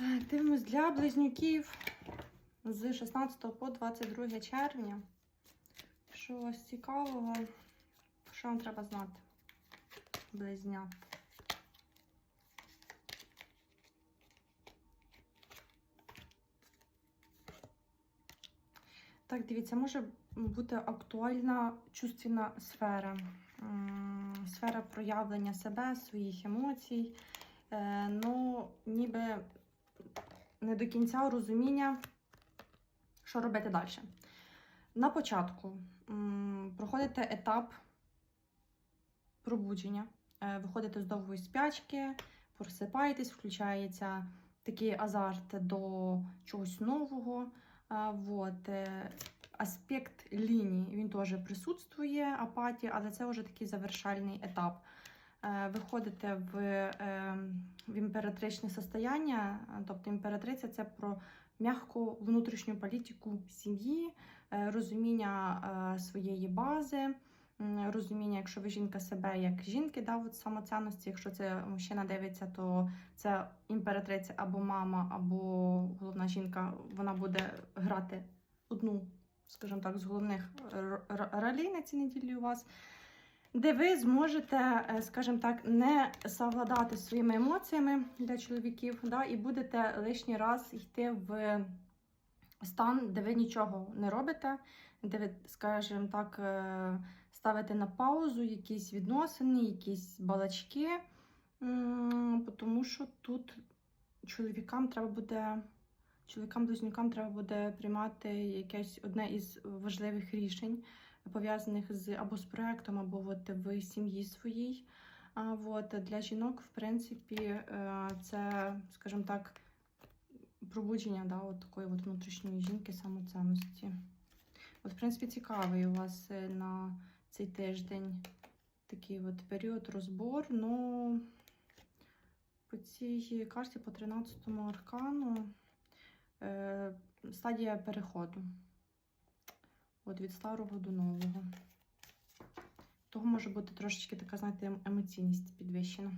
Дивимось для близнюків з 16 по 22 червня. Що у цікавого? Що вам треба знати? Близнят. Так, дивіться, може бути актуальна чувственна сфера. Сфера проявлення себе, своїх емоцій. Е, ну, ніби не до кінця розуміння, що робити далі. На початку проходите етап пробудження, Е, виходите з довгої спячки, просипаєтесь, включається такий азарт до чогось нового. А, Вот. е, Аспект лінії він теж присутствує, апатія, але це вже такий завершальний етап. Е, Виходите в, е, в імператричне состояння, тобто імператриця це про м'яку внутрішню політику сім'ї, е, розуміння своєї бази, розуміння, якщо ви жінка себе як жінки, да, от самоцінності, якщо це мужчина дивиться, то це імператриця або мама, або головна жінка, вона буде грати одну, скажімо так, з головних ролей на цій неділі у вас. Де ви зможете, е, скажімо так, не совладати своїми емоціями для чоловіків, да, і будете лишній раз йти в стан, де ви нічого не робите, де ви, скажімо так, е, ставите на паузу якісь відносини, якісь балачки, тому що тут чоловікам треба буде. Чоловікам-близнюкам треба буде приймати якесь одне із важливих рішень, пов'язаних з або з проектом, або от в сім'ї своїй. А от для жінок, в принципі, е, це, скажімо так, пробудження да, от такої от внутрішньої жінки самоцінності. От, в принципі, цікавий у вас е, на цей тиждень такий от період розбор. Ну, по цій карті, по 13-му аркану, е, стадія переходу. От від старого до нового. Того може бути трошечки така, знаєте, ем- емоційність підвищена.